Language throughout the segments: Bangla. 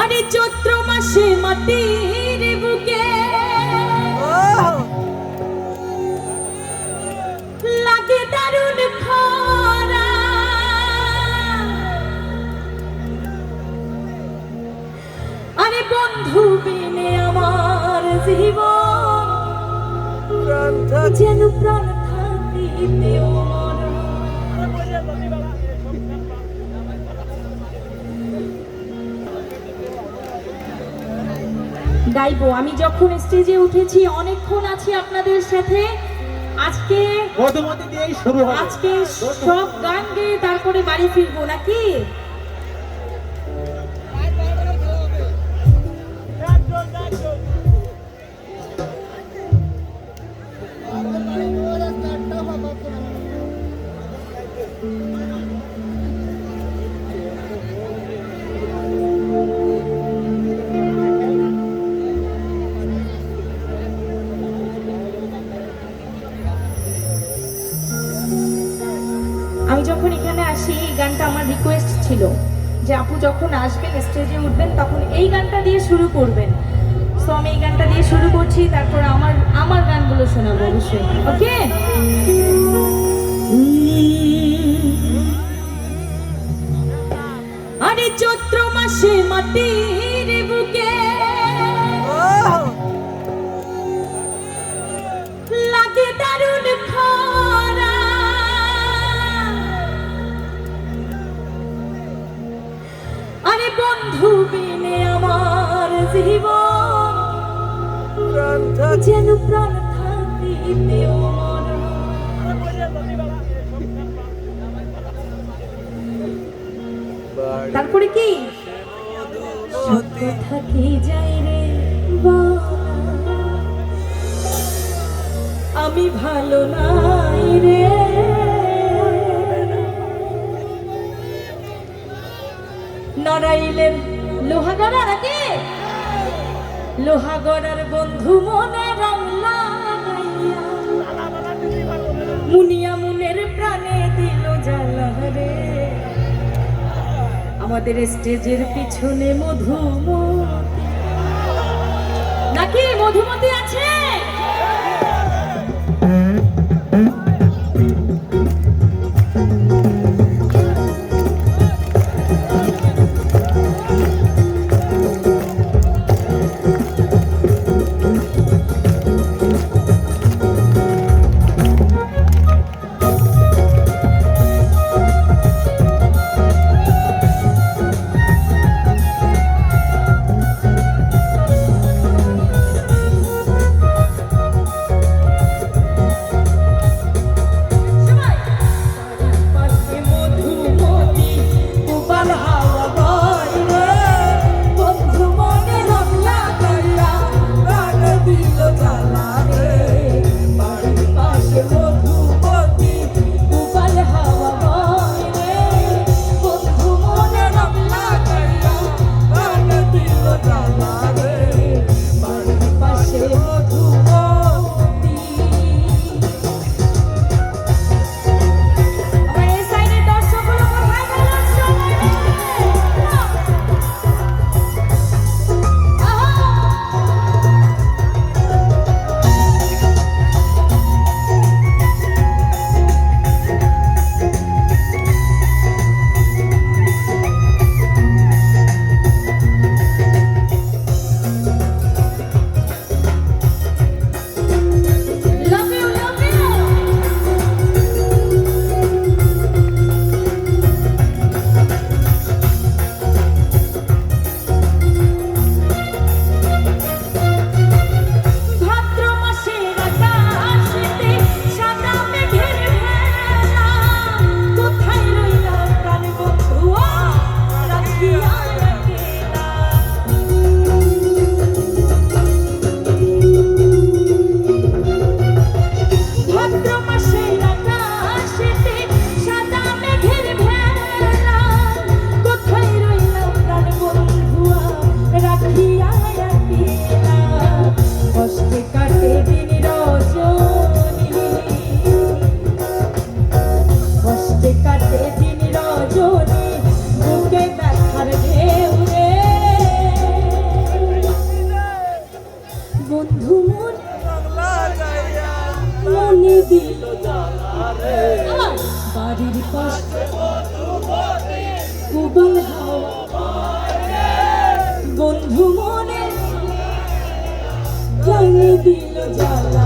আরে চৈত্র মাসে মাটির বুকে লাগে দারুণ খরা। আরে বন্ধু বিনে আমার জীবন যেন প্রাণ থাকিতে মরা গাইবো। আমি যখন স্টেজে উঠেছি অনেকক্ষণ আছি আপনাদের সাথে। আজকে মধুমতি দিয়েই শুরু হবে। আজকে সব গান গেয়ে তারপরে বাড়ি ফিরবো নাকি? এখানে এই গানটা আমার রিকোয়েস্ট ছিল। যে আপু যখন আসবেন স্টেজে উঠবেন, তখন এই গানটা দিয়ে শুরু করবেন। সো আমি এই গানটা দিয়ে শুরু করছি, তারপর আমার আমার গানগুলো শোনাবো অবশ্যই। ওকে আরে চৈত্র মাসে মাটির বুকে যেন প্রাণ থাকিতে তারপরে কি? সত্য। থাকি যাই রে। আমি ভালো নাই রে। নড়াইলেন লোহাগড়া নাকি? লোহাগড়ার বন্ধু মনে মুনিয়া মুনের প্রাণে দিল রে। আমাদের স্টেজের পিছনে মধুমতি। নাকি মধুমতি আছে? খুবই বন্ধু মনে জানি দিল জ্বালা।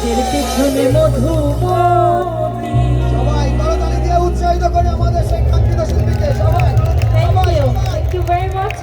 নিজের পেছনে মধু সবাই বড় তালি দিয়ে উৎসাহিত করে আমাদের সেই কাঙ্ক্ষিত সবাই thank you thank you very much